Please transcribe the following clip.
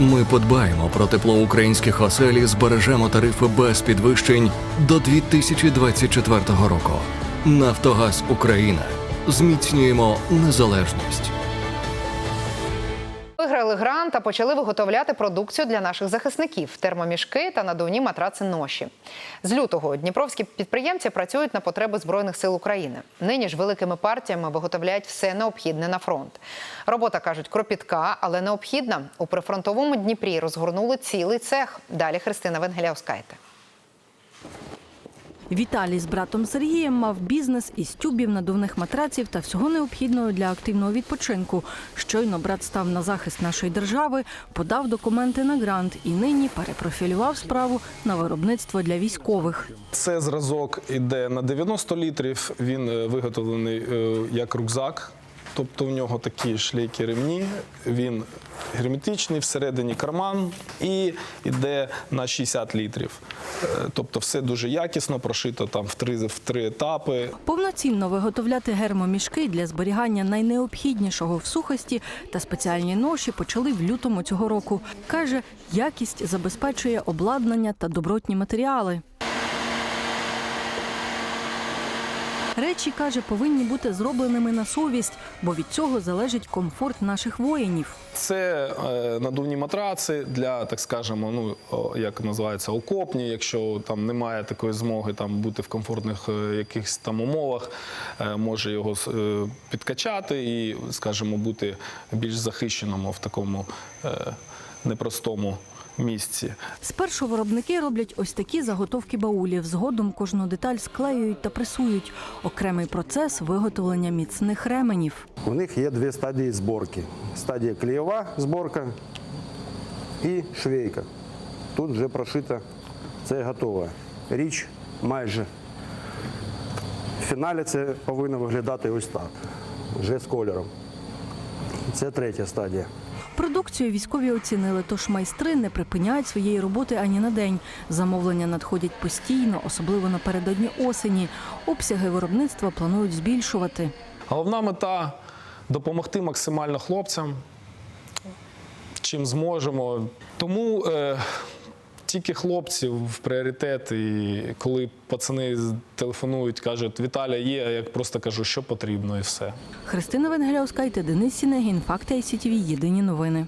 Ми подбаємо про тепло українських осель і збережемо тарифи без підвищень до 2024 року. Нафтогаз Україна. Зміцнюємо незалежність. Виграли грант та почали виготовляти продукцію для наших захисників термомішки та надувні матраци ноші. З лютого дніпровські підприємці працюють на потреби збройних сил України. Нині ж великими партіями виготовляють все необхідне на фронт. Робота кажуть кропітка, але необхідна. У прифронтовому Дніпрі розгорнули цілий цех. Далі Христина Венгеляускайте. Віталій з братом Сергієм мав бізнес із тюбів, надувних матраців та всього необхідного для активного відпочинку. Щойно брат став на захист нашої держави, подав документи на грант і нині перепрофілював справу на виробництво для військових. Це зразок іде на 90 літрів. Він е, виготовлений е, як рюкзак. Тобто в нього такі шлейки ремні, він герметичний, всередині карман і йде на 60 літрів. Е, Тобто все дуже якісно, прошито там в три, в три етапи. Повноцінно виготовляти гермомішки для зберігання найнеобхіднішого в сухості та спеціальні ноші почали в лютому цього року. Каже, якість забезпечує обладнання та добротні матеріали. Речі каже, повинні бути зробленими на совість, бо від цього залежить комфорт наших воїнів. Це е, надувні матраци для, так скажемо, ну як називається, окопні. Якщо там немає такої змоги там бути в комфортних е, якихось там умовах, е, може його підкачати і, скажімо, бути більш захищеному в такому непростому місці. Спершу виробники роблять ось такі заготовки баулів. Згодом кожну деталь склеюють та пресують. Окремий процес виготовлення міцних ременів. У них є дві стадії зборки: стадія клеєва зборка і швейка. Тут вже прошита, це готова. Річ майже. В фіналі це повинно виглядати ось так, вже з кольором. Це третя стадія. Продукцію військові оцінили, тож майстри не припиняють своєї роботи ані на день. Замовлення надходять постійно, особливо напередодні осені. Обсяги виробництва планують збільшувати. Головна мета допомогти максимально хлопцям, чим зможемо. Тому е, тільки хлопців в пріоритет. І коли пацани телефонують, кажуть, Віталя є, а я просто кажу, що потрібно, і все. Христина Венгеляускайте, Денис Сінегін, Факти ICTV, Єдині новини.